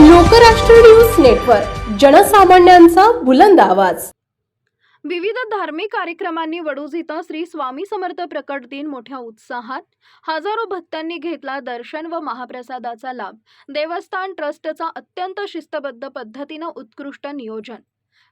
Lokrashtra news network जनसामान्यांचा बुलंद आवाज. विविध धार्मिक कार्यक्रमांनी वडूज इथं श्री स्वामी समर्थ प्रकट दिन मोठ्या उत्साहात. हजारो भक्तांनी घेतला दर्शन व महाप्रसादाचा लाभ. देवस्थान ट्रस्टचा अत्यंत शिस्तबद्ध पद्धतीनं उत्कृष्ट नियोजन.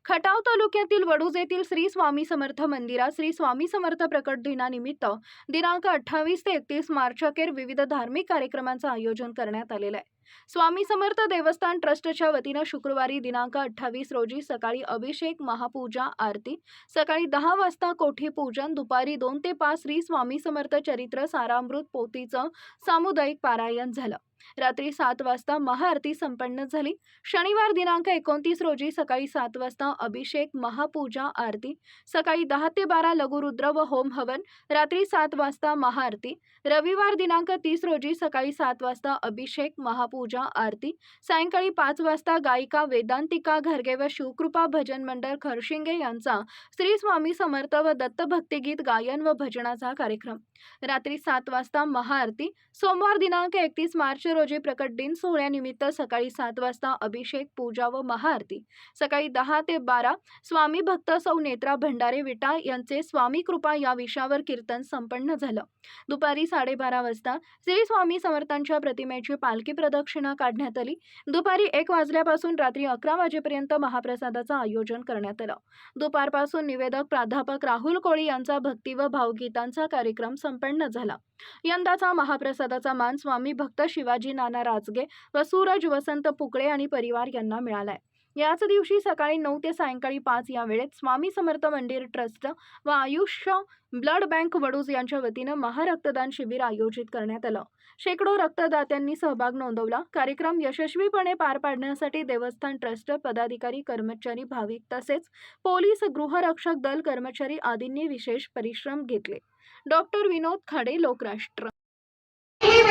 खटाव तालुक्यातील वडूज येथील श्री स्वामी समर्थ मंदिरात श्री स्वामी समर्थ प्रकट दिनानिमित्त दिनांक अठ्ठावीस ते एकतीस मार्च अखेर विविध धार्मिक कार्यक्रमांचं आयोजन करण्यात आलेलं आहे. स्वामी समर्थ देवस्थान ट्रस्टच्या वतीनं शुक्रवारी दिनांक अठ्ठावीस रोजी सकाळी अभिषेक महापूजा आरती सकाळी दहा वाजता कोठी पूजन दुपारी दोन ते पाच श्री स्वामी समर्थ चरित्र सारामृत पोतीचं सामुदायिक पारायण झालं. रात्री सात वाजता महाआरती संपन्न झाली. शनिवार दिनांक एकोणतीस रोजी सकाळी सात वाजता अभिषेक महापूजा आरती सकाळी दहा ते बारा लघुरुद्र व होम हवन रात्री सात वाजता महाआरती रविवार दिनांक तीस रोजी सकाळी सात वाजता अभिषेक महापूजा आरती सायंकाळी पाच वाजता गायिका वेदांतिका घरगे व शिवकृपा भजन मंडळ खरशिंगे यांचा श्री स्वामी समर्थ व दत्त भक्तिगीत गायन व भजनाचा कार्यक्रम. रात्री सात वाजता महाआरती सोमवार दिनांक एकतीस मार्च रोजी प्रकट दिन सोहळ्यानिमित्त सकाळी सात वाजता अभिषेक पूजा व महाआरती. सकाळी दहा ते बारा स्वामी भक्त सौ नेत्रा भंडारे विटा यांचे स्वामी कृपा या विषयावर कीर्तन संपन्न झालं. दुपारी साडेबारा वाजता श्री स्वामी समर्थांच्या प्रतिमेची पालखी प्रदक्षिणा काढण्यात आली. दुपारी एक वाजल्यापासून रात्री अकरा वाजेपर्यंत महाप्रसादाचं आयोजन करण्यात आलं. दुपारपासून निवेदक प्राध्यापक राहुल कोळी यांचा भक्ती व भावगीतांचा कार्यक्रम संपन्न झाला. यंदाचा महाप्रसादाचा मान स्वामी भक्त शिवाजी नाना राजगे व सूरज वसंत पुकळे आणि परिवार यांना मिळालाय. याच दिवशी सकाळी नऊ ते सायंकाळी पाच या वेळेत स्वामी समर्थ मंदिर ट्रस्ट व आयुष्य ब्लड बँक वडूज यांच्या वतीनं महारक्तदान शिबिर आयोजित करण्यात आलं. शेकडो रक्तदात्यांनी सहभाग नोंदवला. कार्यक्रम यशस्वीपणे पार पाडण्यासाठी देवस्थान ट्रस्ट पदाधिकारी कर्मचारी भाविक तसेच पोलीस गृहरक्षक दल कर्मचारी आदींनी विशेष परिश्रम घेतले. डॉक्टर विनोद खाडे लोकराष्ट्र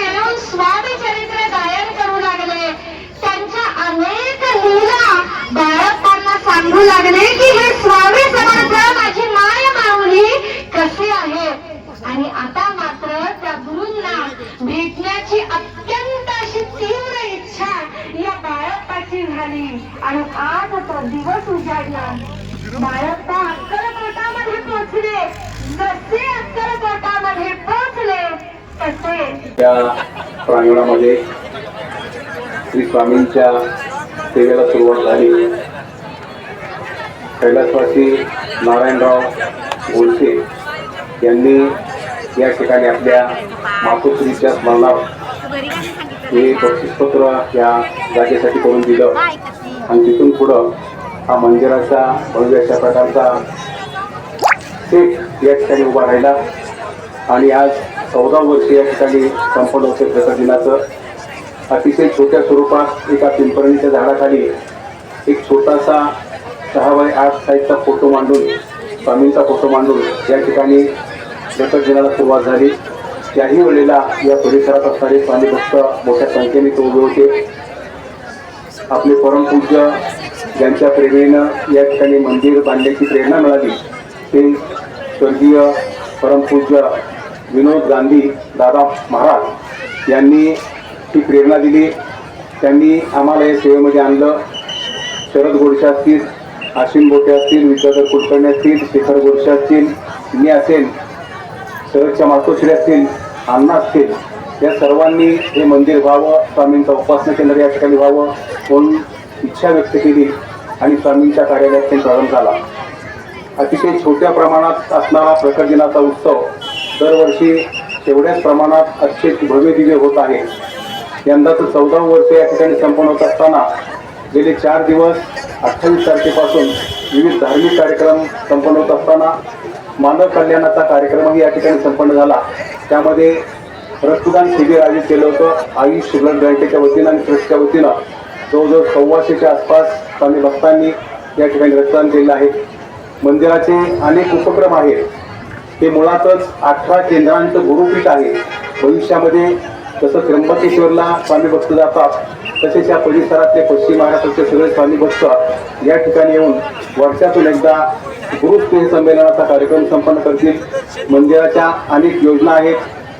मिळून स्वामी चरित्र गायन करू लागले. त्यांच्या अनेक लीला बाळप्पांना सांगू लागले की हे स्वामी समर्थ माझी माय माऊली कसे आहे? आणि आता मात्र त्या गुरूंना भेटण्याची अत्यंत अशी तीव्र इच्छा या बाळप्पाची झाली. आणि आज तो दिवस उजाडला. बाळप्पा अक्कलकोटामध्ये पोहोचले. जसे अक्कलकोटामध्ये पोहोचले त्या प्रांगणामध्ये श्री स्वामींच्या सेवेला सुरुवात झाली. कैलासवासी नारायणराव गोलसे यांनी या ठिकाणी आपल्या मातोश्रीच्या स्मरणार्थ हे बक्षीसपत्र या जागेसाठी करून दिलं. आणि तिथून पुढं हा मंदिराचा भव्य अशा प्रकारचा सेट या ठिकाणी उभा राहिला. आणि आज चौदा वर्ष या ठिकाणी संपन्न होते. प्रकट दिनाचं अतिशय छोट्या स्वरूपात एका पिंपरणीच्या झाडाखाली एक छोटासा सहा बाय आठ साईजचा फोटो मांडून स्वामींचा फोटो मांडून या ठिकाणी प्रकट दिनाला सुरुवात झाली. त्याही वेळेला या परिसरात असणारे स्वामी भक्त मोठ्या संख्येने तो उभे होते. आपले परमपूज्य ज्यांच्या प्रेरणेनं या ठिकाणी मंदिर बांधण्याची प्रेरणा मिळाली. ते स्वर्गीय परमपूज्य विनोद गांधी दादा महाराज यांनी ही प्रेरणा दिली. त्यांनी आम्हाला या सेवेमध्ये आणलं. शरद गोडसे असतील आशिम बोटे असतील विद्याधर कुलकर्णी असतील शेखर गोडसे असतील मी असेल शरदच्या मातोश्री असतील अण्णा असतील या सर्वांनी हे मंदिर व्हावं स्वामींचा उपासना केंद्र या ठिकाणी व्हावं म्हणून इच्छा व्यक्त केली आणि स्वामींच्या कार्यालयात ते प्रारंभ झाला. अतिशय छोट्या प्रमाणात असणारा प्रकट दिनाचा उत्सव दरवर्षी तेवढ्याच प्रमाणात अतिशय भव्य दिव्य होत आहे यंदाचं चौदावं वर्ष या ठिकाणी संपन्न होत असताना गेले चार दिवस अठ्ठावीस तारखेपासून विविध धार्मिक कार्यक्रम संपन्न होत असताना मानव कल्याणाचा कार्यक्रमही या ठिकाणी संपन्न झाला. त्यामध्ये रक्तदान शिबिर आयोजित केलं होतं. आयुष ब्लड बँकेच्या वतीनं आणि ट्रस्टच्या वतीनं जवळजवळ सव्वाशेच्या आसपास स्वामी भक्तांनी या ठिकाणी रक्तदान केलेलं आहे. मंदिराचे अनेक उपक्रम आहेत. हे मुळातच अठरा केंद्रांचं गुरुपीठ आहे. भविष्यामध्ये जसं त्र्यंबकेश्वरला स्वामी भक्त जातात तसेच या परिसरातले पश्चिम महाराष्ट्राचे सगळे स्वामी भक्त या ठिकाणी येऊन वर्षातून एकदा गुरुस्नेह संमेलनाचा कार्यक्रम संपन्न करतील. मंदिराच्या अनेक योजना आहेत.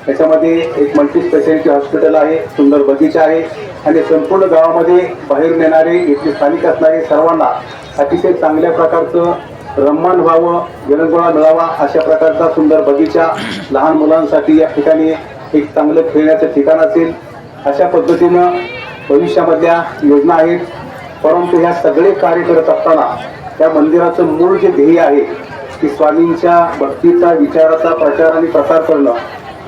त्याच्यामध्ये एक मल्टी स्पेशालिटी हॉस्पिटल आहे सुंदर बगीचा आहे आणि संपूर्ण गावामध्ये बाहेरून येणारे इथले स्थानिक असणारे सर्वांना अतिशय चांगल्या प्रकारचं रम्मान व्हावं विरंगुळा मिळावा अशा प्रकारचा सुंदर बगीचा लहान मुलांसाठी या ठिकाणी एक चांगलं खेळण्याचं ठिकाण असेल. अशा पद्धतीनं भविष्यामधल्या योजना आहेत. परंतु ह्या सगळे कार्य करत असताना त्या मंदिराचं मूळ जे ध्येय आहे की स्वामींच्या भक्तीचा विचाराचा प्रचार आणि प्रसार करणं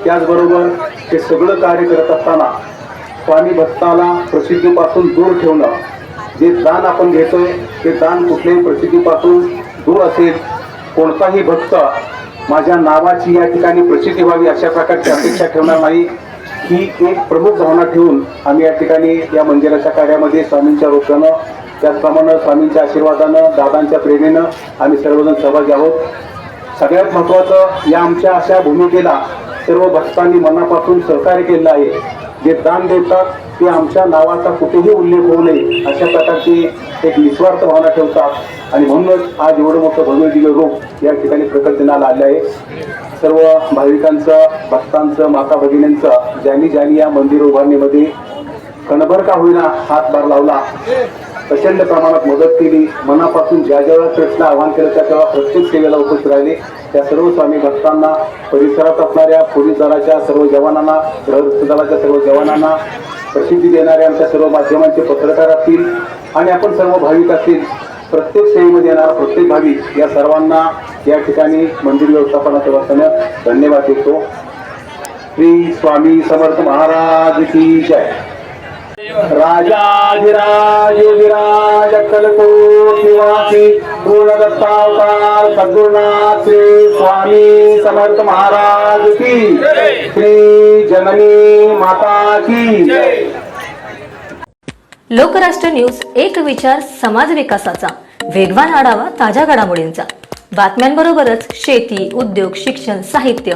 त्याचबरोबर हे सगळं कार्य करत असताना स्वामी भक्ताला प्रसिद्धीपासून दूर ठेवणं जे दान आपण घेतोय ते दान कुठल्याही प्रसिद्धीपासून दूर असेल कोणताही भक्त माझ्या नावाची या ठिकाणी प्रसिद्धी व्हावी अशा प्रकारची अपेक्षा ठेवणार नाही. ही एक प्रमुख भावना ठेवून आम्ही या ठिकाणी या मंदिराच्या कार्यामध्ये स्वामींच्या रोपानं त्याचप्रमाणे स्वामींच्या आशीर्वादानं दादांच्या प्रेरणेनं आम्ही सर्वजण सहभागी आहोत. सगळ्यात महत्त्वाचं या आमच्या अशा भूमिकेला सर्व भक्तांनी मनापासून सहकार्य केलं आहे. जे दान देतात ते आमच्या नावाचा कुठेही उल्लेख होऊ नये अशा प्रकारची एक निस्वार्थ भावना ठेवतात. आणि म्हणूनच आज एवढं मोठं भव्य दिव्य रूप या ठिकाणी प्रकट आले आहे. सर्व भाविकांचं भक्तांचं माता भगिनींचं ज्यांनी ज्यांनी या मंदिर उभारणीमध्ये कणभर का होईना हातभार लावला प्रचंड प्रमाणात मदत केली मनापासून ज्या ज्या वेळेला आवाहन केलं त्या तेव्हा प्रत्येक सेवेला उपस्थित राहिले. त्या सर्व स्वामी भक्तांना परिसरात असणाऱ्या पोलीस दलाच्या सर्व जवानांना गृहस्थ दलाच्या सर्व जवानांना प्रसिद्धी देणाऱ्या आमच्या सर्व माध्यमांचे पत्रकार असतील आणि आपण सर्व भाविक असतील प्रत्येक सेवेमध्ये येणारा प्रत्येक भाविक या सर्वांना या ठिकाणी मंदिर व्यवस्थापनाच्या वतीनं धन्यवाद देतो. श्री स्वामी समर्थ महाराज की जय. राजाधिराज विराज कलकोट निवासी पूर्णदत्तावतार सद्गुरुनाथ श्री स्वामी समर्थ महाराज की श्री जननी माता की लोकराष्ट्र न्यूज एक विचार समाज विकासाचा. वेगवान आढावा ताज्या घडामोडींचा. बातम्यांबरोबरच शेती उद्योग शिक्षण साहित्य